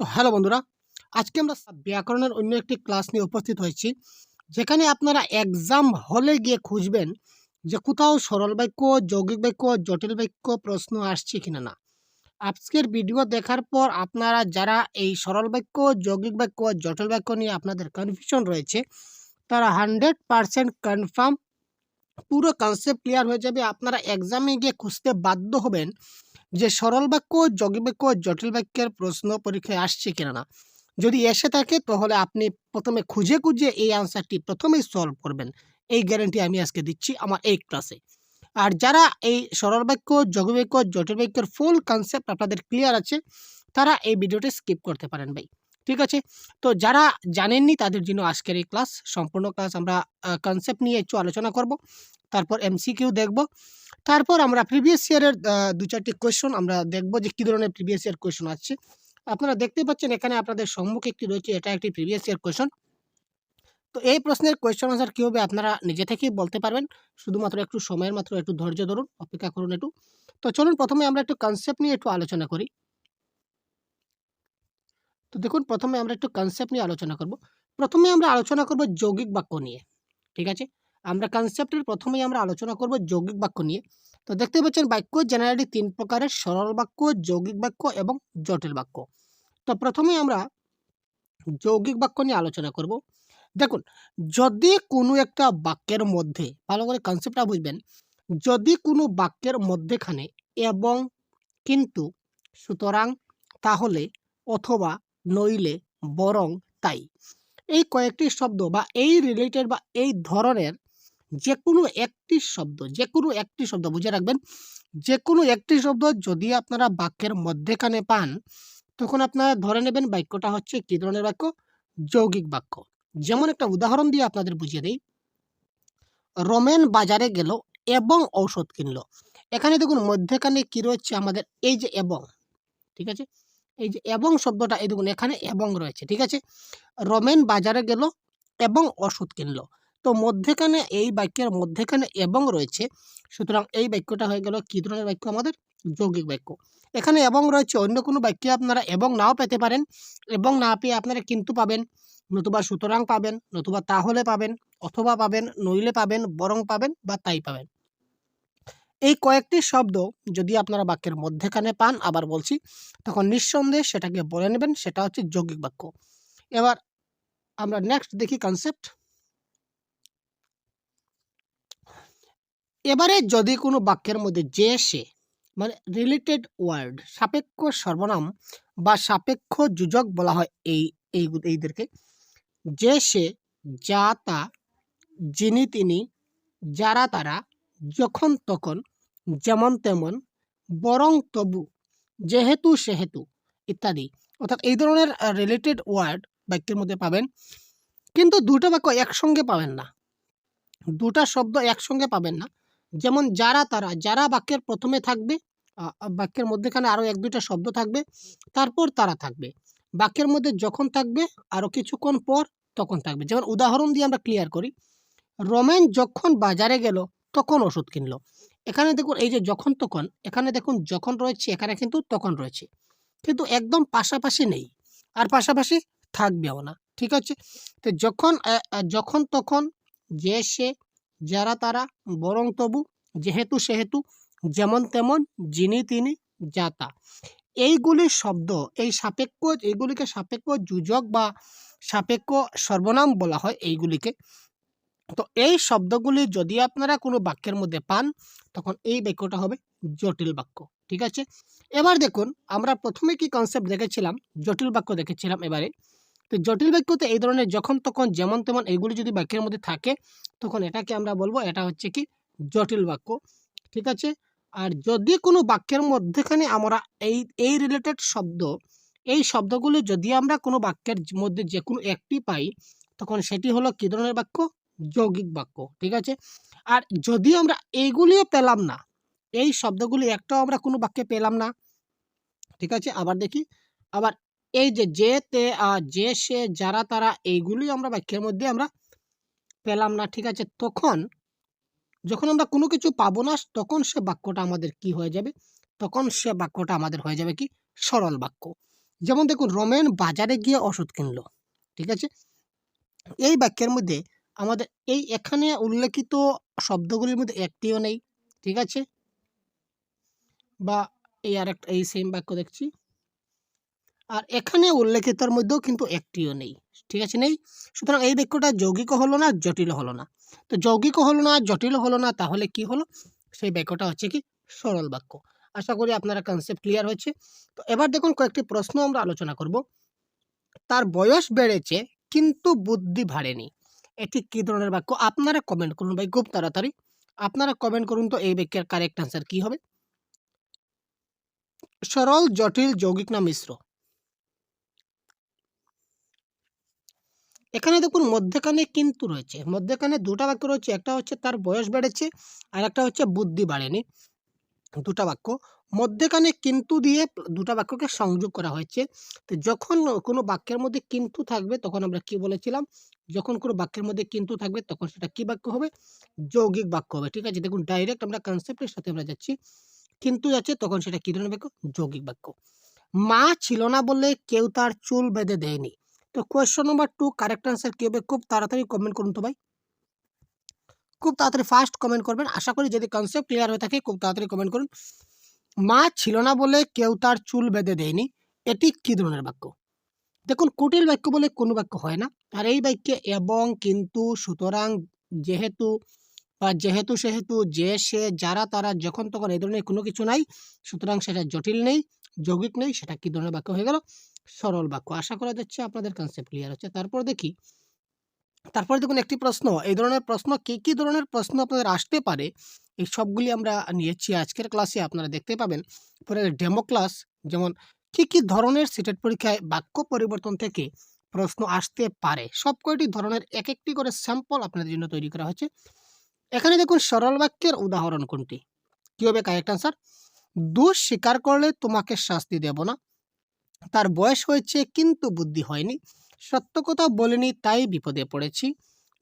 তো হ্যালো বন্ধুরা, আজকে আমরা ব্যাকরণের অন্য একটি ক্লাস নিয়ে উপস্থিত হয়েছি, যেখানে আপনারা এক্সাম হলে গিয়ে খুঁজবেন যে কোথাও সরল বাক্য, যৌগিক বাক্য, জটিল বাক্য প্রশ্ন আসছে কিনা না। আজকের ভিডিও দেখার পর আপনারা যারা এই সরল বাক্য, যৌগিক বাক্য, জটিল বাক্য নিয়ে আপনাদের কনফিউশন রয়েছে, তারা হান্ড্রেড পারসেন্ট কনফার্ম পুরো কনসেপ্ট ক্লিয়ার হয়ে যাবে। আপনারা এক্সামে গিয়ে খুঁজতে বাধ্য হবেন যে সরল বাক্য যৌগিক বাক্য, জটিল বাক্যের প্রশ্ন পরীক্ষায় আসছে কিনা না? যদি এসে থাকে, তাহলে আপনি প্রথমে খুঁজে খুঁজে এই আনসারটি প্রথমেই সলভ করবেন। এই গ্যারেন্টি আমি আজকে দিচ্ছি আমার এই ক্লাসে আর যারা এই সরল বাক্য যৌগিক বাক্য, জটিল বাক্যের ফুল কনসেপ্ট আপনাদের ক্লিয়ার আছে, তারা এই ভিডিওটি স্কিপ করতে পারেন ভাই। ঠিক আছে? তো যারা জানেননি তাদের জন্য আজকের এই ক্লাস সম্পূর্ণ ক্লাস আমরা কনসেপ্ট নিয়ে একটু আলোচনা করব। তারপর এমসিকিউ দেখব। তারপর আমরা প্রিভিয়াস ইয়ারের দু চারটি কোয়েশন আমরা দেখব যে কী ধরনের প্রিভিয়াস ইয়ার কোয়েশন আছে আপনারা দেখতে পাচ্ছেন এখানে আপনাদের সম্মুখে একটি রয়েছে, এটা একটি প্রিভিয়াস ইয়ার কোয়েশন তো এই প্রশ্নের কোয়েশন আনসার কী হবে আপনারা নিজে থেকেই বলতে পারবেন। শুধুমাত্র একটু সময়ের মাত্র, একটু ধৈর্য ধরুন, অপেক্ষা করুন একটু। তো চলুন প্রথমে আমরা একটু কনসেপ্ট নিয়ে একটু আলোচনা করি। তো দেখুন, প্রথমে আমরা একটু কনসেপ্ট নিয়ে আলোচনা করব। প্রথমে আমরা আলোচনা করব যৌগিক বাক্য নিয়ে, ঠিক আছে? আমরা কনসেপ্টের প্রথমেই আমরা আলোচনা করব যৌগিক বাক্য নিয়ে। তো দেখতে পাচ্ছেন বাক্য জেনারেলি তিন প্রকারের, সরল বাক্য, যৌগিক বাক্য এবং জটিল বাক্য। তো প্রথমেই আমরা যৌগিক বাক্য নিয়ে আলোচনা করব। দেখুন, যদি কোনো একটা বাক্যের মধ্যে, ভালো করে কনসেপ্টটা বুঝবেন, যদি কোনো বাক্যের মধ্যেখানে এবং কিন্তু, সুতরাং তাহলে অথবা নইলে বরং তাই। এই কয়েকটি শব্দ বা এই রিলেটেড বা এই ধরনের যে কোনো একটি শব্দ যে কোনো একটি শব্দ, বুঝে রাখবেন যে কোনো একটি শব্দ যদি আপনারা বাক্যের মধ্যেখানে পান, তখন আপনারা ধরে নেবেন বাক্যটা হচ্ছে কী ধরনের বাক্য? যৌগিক বাক্য। যেমন একটা উদাহরণ দিয়ে আপনাদের বুঝিয়ে দেই। রোমেন বাজারে গেল এবং ঔষধ কিনলো। এখানে দেখুন, মধ্যেখানে কি রয়েছে আমাদের? এই যে এবং, ঠিক আছে? এই যে এবং শব্দটা, এই দেখুন, এখানে এবং রয়েছে, ঠিক আছে? রোমেন বাজারে গেল এবং ওষুধ কিনলো। তো মধ্যেখানে এই বাক্যের মধ্যেখানে এবং রয়েছে। সুতরাং এই বাক্যটা হয়ে গেল কী ধরনের বাক্য আমাদের? যৌগিক বাক্য। এখানে এবং রয়েছে অন্য কোনো বাক্যে আপনারা এবং নাও পেতে পারেন এবং না পেয়ে আপনারা কিন্তু পাবেন। নতুবা সুতরাং পাবেন, নতুবা তাহলে পাবেন, অথবা পাবেন, নইলে পাবেন, বরং পাবেন বা তাই পাবেন। এই কয়েকটি শব্দ যদি আপনারা বাক্যের মধ্যেখানে পান, আবার বলছি, তখন নিঃসন্দেহে সেটাকে বলে নেবেন, সেটা হচ্ছে যৌগিক বাক্য। এবার আমরা নেক্সট দেখি কনসেপ্ট এবারে যদি কোনো বাক্যের মধ্যে যে সে মানে রিলেটেড ওয়ার্ড সাপেক্ষ সর্বনাম বা সাপেক্ষ যুজক বলা হয় এই এই এইদেরকে, যে সে, যা তা, যিনি তিনি, যারা তারা, যখন তখন, যেমন তেমন, বরং তবু, যেহেতু সেহেতু ইত্যাদি। অর্থাৎ এই ধরনের রিলেটেড ওয়ার্ড বাক্যের মধ্যে পাবেন। কিন্তু দুটো বাক্য একসঙ্গে পাবেন না। দুটা শব্দ একসঙ্গে পাবেন না। যেমন যারা তারা, যারা বাক্যের প্রথমে থাকবে বাক্যের মধ্যেখানে আরও এক দুইটা শব্দ থাকবে, তারপর তারা থাকবে। বাক্যের মধ্যে যখন থাকবে আরও কিছুক্ষণ পর তখন থাকবে। যেমন উদাহরণ দিয়ে আমরা ক্লিয়ার করি। রমেন যখন বাজারে গেল, তখন ওষুধ কিনলো। এখানে দেখুন, এই যে যখন তখন, এখানে দেখুন, যখন রয়েছে, এখানে কিন্তু তখন রয়েছে। কিন্তু একদম পাশাপাশি নেই। আর পাশাপাশি থাকবেও না। ঠিক আছে? তো যখন যখন তখন, যে সে যারা তারা, বরং তবু যেহেতু সেহেতু যেমন তেমন যিনি তিনি যাতা। এইগুলি শব্দ, এই সাপেক্ষ, এইগুলিকে সাপেক্ষ যুজক বা সাপেক্ষ সর্বনাম বলা হয় এইগুলিকে। তো এই শব্দগুলি যদি আপনারা কোনো বাক্যের মধ্যে পান, তখন এই বাক্যটা হবে জটিল বাক্য, ঠিক আছে? এবার দেখুন, আমরা প্রথমে কি কনসেপ্ট দেখেছিলাম? জটিল বাক্য দেখেছিলাম এবারে। তো জটিল বাক্যতে এই ধরনের যখন তখন যেমন তেমন এইগুলি যদি বাক্যের মধ্যে থাকে, তখন এটাকে আমরা বলব এটা হচ্ছে কি জটিল বাক্য। ঠিক আছে? আর যদি কোনো বাক্যের মধ্যেখানে আমরা এই এই রিলেটেড শব্দ, এই শব্দগুলি যদি আমরা কোনো বাক্যের মধ্যে যে কোনো একটি পাই, তখন সেটি হলো কী ধরনের বাক্য? যৌগিক বাক্য। ঠিক আছে? আর যদি আমরা এইগুলিও পেলাম না, এই শব্দগুলি একটাও আমরা কোনো বাক্যে পেলাম না, ঠিক আছে? আবার দেখি, আবার এই যে যে তে যে, সে, যারা, তারা এইগুলি আমরা বাক্যের মধ্যে আমরা পেলাম না, ঠিক আছে? তখন, যখন আমরা কোনো কিছু পাবো না, তখন সে বাক্যটা আমাদের কি হয়ে যাবে? তখন সে বাক্যটা আমাদের হয়ে যাবে কি? সরল বাক্য। যেমন দেখুন, রমেন বাজারে গিয়ে ওষুধ কিনলো, ঠিক আছে? এই বাক্যের মধ্যে আমাদের, এই এখানে উল্লেখিত শব্দগুলির মধ্যে একটিও নেই, ঠিক আছে? বা এই আরেকটা, এই সেম বাক্য দেখছি। আর এখানে উল্লেখিতর মধ্যেও কিন্তু একটিও নেই, ঠিক আছে, নেই? সুতরাং এই বাক্যটা যৌগিক হলো না জটিল হলো না। তো যৌগিক হলো না জটিল হলো না, তাহলে কি হলো? সেই বাক্যটা হচ্ছে কি? সরল বাক্য। আশা করি আপনারা কনসেপ্ট ক্লিয়ার হয়েছে। তো এবার দেখুন কয়েকটি প্রশ্ন আমরা আলোচনা করব। তার বয়স বেড়েছে, কিন্তু বুদ্ধি বাড়েনি এটি কী ধরনের বাক্য? আপনারা কমেন্ট করুন ভাই, খুব তাড়াতাড়ি। আপনারা কমেন্ট করুন তো এই বাক্যের কারেক্ট আনসার কি হবে? সরল, জটিল, যৌগিক না মিশ্র? এখানে দেখুন মধ্যখানে কিন্তু রয়েছে। মধ্যখানে দুটা বাক্য রয়েছে, একটা হচ্ছে তার বয়স বেড়েছে আর একটা হচ্ছে বুদ্ধি বাড়েনি। দুটা বাক্য। মধ্যখানে কিন্তু দিয়ে দুটা বাক্যকে সংযোগ করা হয়েছে। তো যখন কোনো বাক্যের মধ্যে কিন্তু থাকবে তখন আমরা কি বলেছিলাম? যখন কোনো বাক্যের মধ্যে কিন্তু থাকবে তখন সেটা কি বাক্য হবে? যৌগিক বাক্য হবে। ঠিক আছে? দেখুন ডাইরেক্ট আমরা কনসেপ্টের সাথে আমরা যাচ্ছি। কিন্তু যাচ্ছে তখন সেটা কি ধরনের বাক্য? যৌগিক বাক্য। মা ছিল না বলে কেউ তার চুল বেঁধে দেয়নি। তো question number two correct answer কি হবে? খুব তাড়াতাড়ি কমেন্ট করুন তো ভাই। খুব তাড়াতাড়ি ফার্স্ট কমেন্ট করবেন। আশা করি যদি কনসেপ্ট ক্লিয়ার হয়ে থাকে, খুব তাড়াতাড়ি কমেন্ট করুন। মা ছিল না বলে কেউ তার চুল বেঁধে দেয়নি। এটি কী ধরনের বাক্য? দেখুন, কুটিল বাক্য বলে কোনো বাক্য হয় না। আর এই বাক্যে এবং, কিন্তু, সুতরাং, যেহেতু বা যেহেতু সেহেতু, যে, সে, যারা, তারা, যখন, তখন এই ধরনের কোনো কিছু নাই। সুতরাং সেটা জটিল নেই। যৌগিক নেই, সেটা কি ধরনের বাক্য হয়ে গেল? সরল বাক্য। আশা করা যাচ্ছে আপনাদের কনসেপ্ট ক্লিয়ার হচ্ছে। তারপর দেখি, তারপরে দেখুন একটি প্রশ্ন। এই ধরনের প্রশ্ন কি কি ধরনের প্রশ্ন আপনাদের আসতে পারে? এই সবগুলি আমরা নিয়েছি আজকের ক্লাসে আপনারা দেখতে পাবেন। পরে ডেমো ক্লাস যেমন কি কি ধরনের সিটেট পরীক্ষায় বাক্য পরিবর্তন থেকে প্রশ্ন আসতে পারে? সব কয়টি ধরনের এক একটি করে স্যাম্পল আপনাদের জন্য তৈরি করা হয়েছে। এখানে দেখুন সরল বাক্যের উদাহরণ কোনটি? কি হবে কারেক্ট আনসার দোষ স্বীকার করলে তোমাকে শাস্তি দেব না। তার বয়স হয়েছে কিন্তু বুদ্ধি হয়নি। সত্য কথা বলিনি, তাই বিপদে পড়েছি।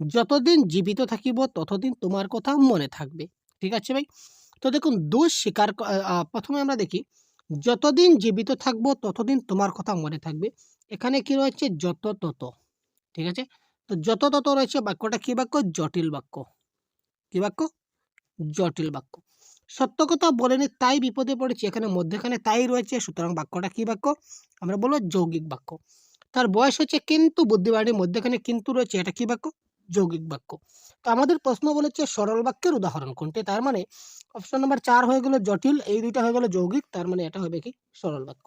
যতদিন জীবিত থাকিব, ততদিন তোমার কথা মনে থাকবে। ঠিক আছে ভাই? তো দেখুন, দোষ স্বীকার প্রথমে আমরা দেখি, যতদিন জীবিত থাকব, ততদিন তোমার কথা মনে থাকবে। এখানে কি রয়েছে? যত তত। ঠিক আছে? তো যত তত রয়েছে বাক্যটা কি বাক্য? জটিল বাক্য। কি বাক্য? জটিল বাক্য। সত্য কথা বলেনি, তাই বিপদে পড়েছি। এখানে মধ্যেখানে তাই রয়েছে, সুতরাং বাক্যটা কি বাক্য? আমরা বলব যৌগিক বাক্য। তার বয়স হচ্ছে কিন্তু বুদ্ধিবাড়ির মধ্যেখানে কিন্তু রয়েছে, এটা কি বাক্য? যৌগিক বাক্য। তো আমাদের প্রশ্ন বলেছে সরল বাক্যের উদাহরণ কোনটি? তার মানে অপশন নাম্বার চার হয়ে গেল জটিল, এই দুইটা হয়ে গেল যৌগিক, তার মানে এটা হবে কি? সরল বাক্য।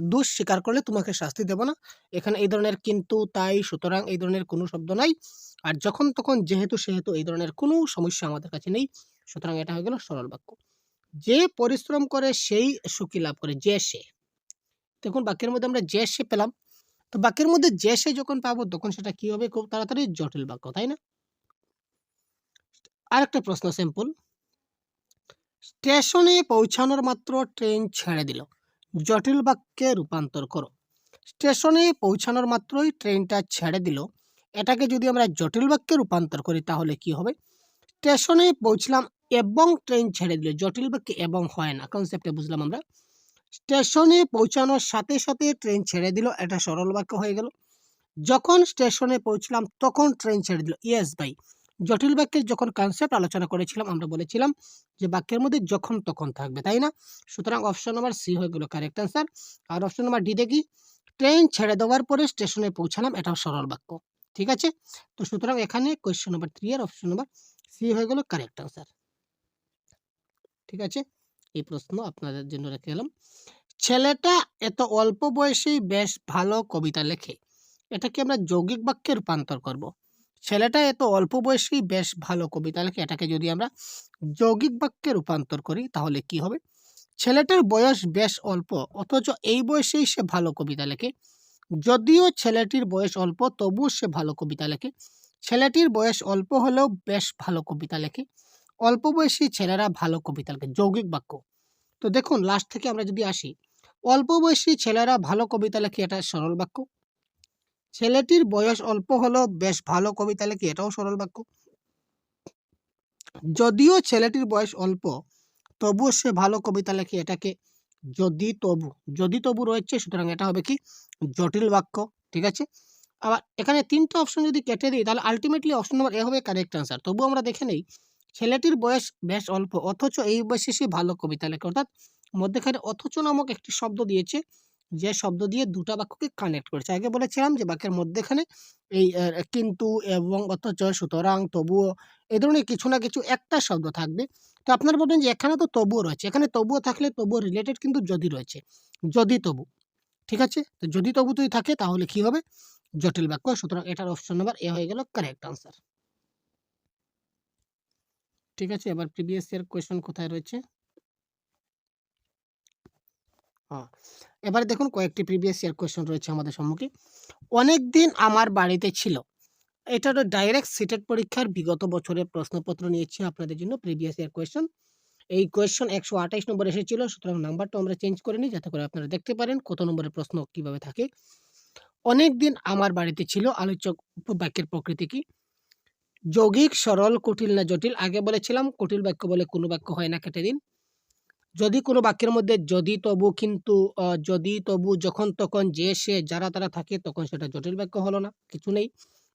দোষ স্বীকার করলে তোমাকে শাস্তি দেব না। এখানে এই ধরনের কিন্তু তাই, সুতরাং এই ধরনের কোনো শব্দ নাই। আর যখন তখন যেহেতু সেহেতু এই ধরনের কোনো সমস্যা আমাদের কাছে নেই, সুতরাং এটা হয়ে গেল সরল বাক্য। যে পরিশ্রম করে সেই সুখী লাভ করে, যে সে। দেখুন, বাক্যের মধ্যে আমরা যে সে পেলাম। তো বাক্যের মধ্যে যে সে যখন পাবো, তখন সেটা কি হবে? খুব তাড়াতাড়ি জটিল বাক্য, তাই না? আরেকটা প্রশ্ন সিম্পল স্টেশনে পৌঁছানোর মাত্র ট্রেন ছেড়ে দিল। জটিল বাক্যে রূপান্তর করো। স্টেশনে পৌঁছানোর মাত্রই ট্রেনটা ছেড়ে দিল। এটাকে যদি আমরা জটিল বাক্যে রূপান্তর করি, তাহলে কি হবে? স্টেশনে পৌঁছলাম এবং ট্রেন ছেড়ে দিল। জটিল বাক্যে এবং হয় না কনসেপ্টে বুঝলাম আমরা। স্টেশনে পৌঁছানোর সাথে সাথে ট্রেন ছেড়ে দিল। এটা সরল বাক্য হয়ে গেল। যখন স্টেশনে পৌঁছলাম, তখন ট্রেন ছেড়ে দিল। ইয়েস ভাই জটিল বাক্যের যখন কনসেপ্ট আলোচনা করেছিলাম, আমরা বলেছিলাম যে বাক্যের মধ্যে যখন তখন থাকবে, তাই না? সুতরাং অপশন নাম্বার সি হয়ে গেল কারেক্ট অ্যান্সার আর অপশন নাম্বার ডি দেখি ট্রেন ছেড়ে দেওয়ার পরে স্টেশনে পৌঁছালাম এটাও সরল বাক্য, ঠিক আছে? তো সুতরাং এখানে কোয়েশ্চেন নাম্বার থ্রি আর অপশন নাম্বার সি হয়ে গেল কারেক্ট অ্যান্সার ঠিক আছে? এই প্রশ্ন আপনাদের জন্য রেখে গেলাম ছেলেটা এত অল্প বয়সেই বেশ ভালো কবিতা লেখে, এটাকে আমরা যৌগিক বাক্যে রূপান্তর করব। ছেলেটা এত অল্প বয়সেই বেশ ভালো কবিতা লেখে। এটাকে যদি আমরা যৌগিক বাক্যে রূপান্তর করি, তাহলে কি হবে? ছেলেটার বয়স বেশ অল্প, অথচ এই বয়সেই সে ভালো কবিতা লেখে। যদিও ছেলেটির বয়স অল্প, তবুও সে ভালো কবিতা লেখে। ছেলেটির বয়স অল্প হলেও বেশ ভালো কবিতা লেখে। অল্প বয়সী ছেলেরা ভালো কবিতা লেখে, যৌগিক বাক্য। তো দেখুন লাস্ট থেকে আমরা যদি আসি, অল্প বয়সী ছেলেরা ভালো কবিতা লেখে, এটা সরল বাক্য। ছেলেটির বয়স অল্প হলেও বেশ ভালো কবিতা লেখে, এটাও সরল বাক্য। যদিও ছেলেটির বয়স অল্প, তবুও সে ভালো কবিতা লেখে, এটাকে যদি তবু যদি তবু রয়েছে, সুতরাং এটা হবে কি? জটিল বাক্য, ঠিক আছে? আবার এখানে তিনটা অপশন যদি কেটে দিই, তাহলে আলটিমেটলি অপশন নম্বর এ হবে কারেক্ট আনসার তবু আমরা দেখে নেই, ছেলেটির বয়স বেশ অল্প, অথচ এই বয়সে সে ভালো কবিতা লেখে, অর্থাৎ মধ্যেখানে অথচ নামক একটি শব্দ দিয়েছে যে শব্দ দিয়ে দুটা বাক্যকে কানেক্ট করেছে। আগে বলেছিলাম যে বাক্যের মধ্যেখানে এই কিন্তু এবং অথচ সুতরাং তবুও এই ধরনের কিছু না কিছু একটা শব্দ থাকবে। তো আপনারা বলবেন যে এখানে তো তবুও রয়েছে। এখানে তবুও থাকলে তবুও রিলেটেড কিন্তু যদি রয়েছে। যদি তবু, ঠিক আছে? তো যদি তবু তুই থাকে তাহলে কি হবে? জটিল বাক্য। সুতরাং এটার অপশন নাম্বার এ হয়ে গেল কারেক্ট আনসার ঠিক আছে? এবার প্রিভিয়াস ইয়ার কোয়েশ্চন কোথায় রয়েছে হ্যাঁ এবারে দেখুন কয়েকটি প্রিভিয়াস ইয়ার কোয়েশ্চন রয়েছে আমাদের সম্মুখে। অনেক দিন আমার বাড়িতে ছিল। এটা তো ডাইরেক্ট সিটেড পরীক্ষার বিগত বছরের প্রশ্নপত্র নিয়েছি আপনাদের জন্য প্রিভিয়াস ইয়ার কোয়েশ্চন এই কোয়েশ্চন একশো আঠাইশ নম্বর এসেছিল, সুতরাং নাম্বারটা আমরা চেঞ্জ করে নিই যাতে করে আপনারা দেখতে পারেন কত নম্বরের প্রশ্ন কীভাবে থাকে। অনেক দিন আমার বাড়িতে ছিল আলোচক বাক্যের প্রকৃতি কি? যৌগিক, সরল, কুটিল না জটিল? আগে বলেছিলাম, কুটিল বাক্য বলে কোনো বাক্য হয় না, কেটে দিন। যদি কোনো বাক্যের মধ্যে যদি তবু কিন্তু যদি তবু যখন তখন যে, সে, যারা, তারা থাকে, তখন সেটা জটিল বাক্য হলো না, কিছু নেই।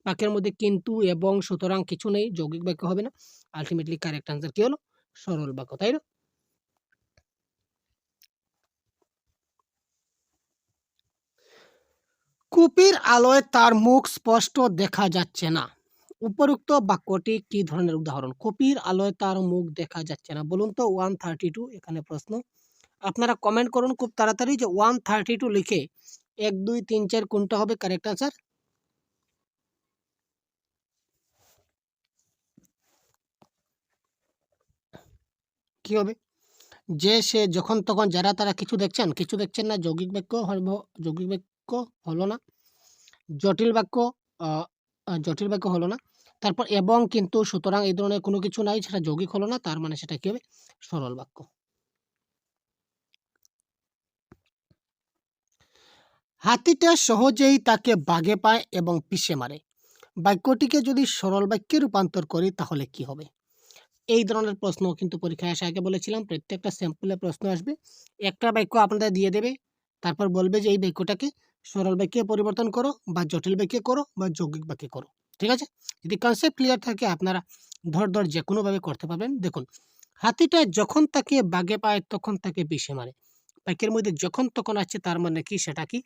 বাক্যের মধ্যে কিন্তু এবং সুতরাং কিছু নেই, যৌগিক বাক্য হবে না। আলটিমেটলি কারেক্ট আনসার কি হলো? সরল বাক্য, তাই না? কুপির আলোয় তার মুখ স্পষ্ট দেখা যাচ্ছে না। উপরোক্ত বাক্যটি কি ধরনের উদাহরণ? কপির আলোয় তার মুখ দেখা যাচ্ছে না। বলুন তো ওয়ান থার্টি টু এখানে প্রশ্ন। আপনারা কমেন্ট করুন খুব তাড়াতাড়ি যে ওয়ান থার্টি টু লিখে এক, দুই, তিন, চার কোনটা হবে কারেক্ট আনসার কি হবে? যে, সে, যখন, তখন, যারা, তারা কিছু দেখছেন? কিছু দেখছেন না? যৌগিক বাক্য যৌগিক বাক্য হলো না। জটিল বাক্য জটিল বাক্য হলো না। তারপর এবং কিন্তু সুতরাং এই ধরনের কোনো কিছু নাই, সেটা যৌগিক হলো না, তার মানে সেটা কি হবে? সরল বাক্য। হাতিটা সহজেই তাকে বাগে পায় এবং পিষে মারে। বাক্যটিকে যদি সরল বাক্যে রূপান্তর করি, তাহলে কি হবে? এই ধরনের প্রশ্ন কিন্তু পরীক্ষায় আসে আগে বলেছিলাম, প্রত্যেকটা স্যাম্পলে প্রশ্ন আসবে। একটা বাক্য আপনাদের দিয়ে দেবে, তারপর বলবে যে এই বাক্যটাকে সরল বাক্যে পরিবর্তন করো বা জটিল বাক্যে করো বা যৌগিক বাক্যে করো। ঠিক আছে? যদি কনসেপ্ট ক্লিয়ার থাকে, আপনারা ধর ধর যে কোনোভাবে করতে পারবেন। দেখুন, হাতিটা যখন তাকে বাগে পায়, তখন তাকে বিষে মারে। বাক্যের মধ্যে যখন তখন আছে তার মানে কি? সেটা কি?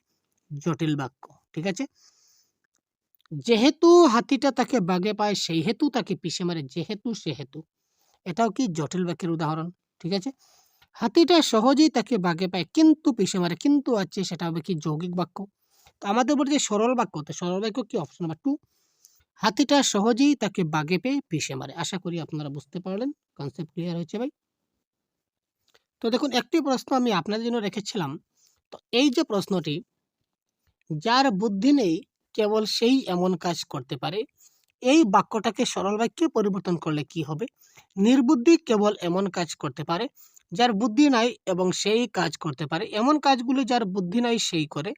জটিল বাক্য। ঠিক আছে? যেহেতু হাতিটা তাকে বাগে পায় সেই হেতু তাকে পিষে মারে। যেহেতু, সেহেতু। এটাও কি জটিল বাক্যের উদাহরণ? ঠিক আছে? হাতিটা সহজেই তাকে বাগে পায়, কিন্তু পিষে মারে, কিন্তু আছে সেটা হবে কি যৌগিক বাক্য। তো আমাদের বলছে সরল বাক্য, তো সরল বাক্য কি অপশন নাম্বার টু হাতিটা সহজেই তাকে বাগে পেয়ে পিষে মারে। আশা করি আপনারা বুঝতে পারলেন কনসেপ্ট ক্লিয়ার হয়েছে ভাই? তো দেখুন, একটি প্রশ্ন আমি আপনাদের জন্য রেখেছিলাম। তো এই যে প্রশ্নটি, যার বুদ্ধি নেই, কেবল সেই এমন কাজ করতে পারে। এই বাক্যটাকে সরল বাক্যে পরিবর্তন করলে কি হবে? নির্বুদ্ধি কেবল এমন কাজ করতে পারে যার বুদ্ধি নাই এবং সেই কাজ করতে পারে। এমন কাজগুলি যার বুদ্ধি নাই সেই করে।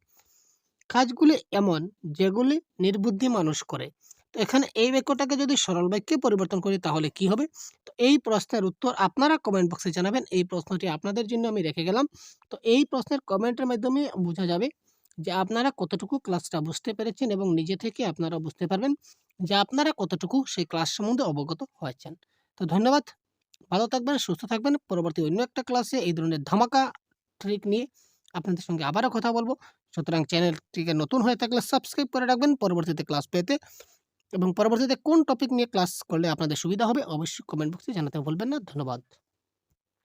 কাজগুলি এমন যেগুলি নির্বুদ্ধি মানুষ করে। তো এখানে এই বাক্যটাকে যদি সরল বাক্যে পরিবর্তন করি তাহলে কি হবে? তো এই প্রশ্নের উত্তর আপনারা কমেন্ট বক্সে জানাবেন। এই প্রশ্নটি আপনাদের জন্য আমি রেখে গেলাম। তো এই প্রশ্নের কমেন্টের মাধ্যমে বোঝা যাবে যে আপনারা কতটুকু ক্লাসটা বুঝতে পেরেছেন এবং নিজে থেকে আপনারা বুঝতে পারবেন যে আপনারা কতটুকু সেই ক্লাস সম্বন্ধে অবগত হয়েছেন। তো ধন্যবাদ। ভালো থাকবেন, সুস্থ থাকবেন। পরবর্তী অন্য একটা ক্লাসে এই ধরনের ধামাকা ট্রিক নিয়ে আপনাদের সঙ্গে আবারও কথা বলব। সুতরাং চ্যানেলটিকে নতুন হয়ে থাকলে সাবস্ক্রাইব করে রাখবেন। পরবর্তীতে ক্লাস পেতে এবং পরবর্তীতে কোন টপিক নিয়ে ক্লাস করলে আপনাদের সুবিধা হবে, অবশ্যই কমেন্ট বক্সে জানাতে বলবেন না। ধন্যবাদ।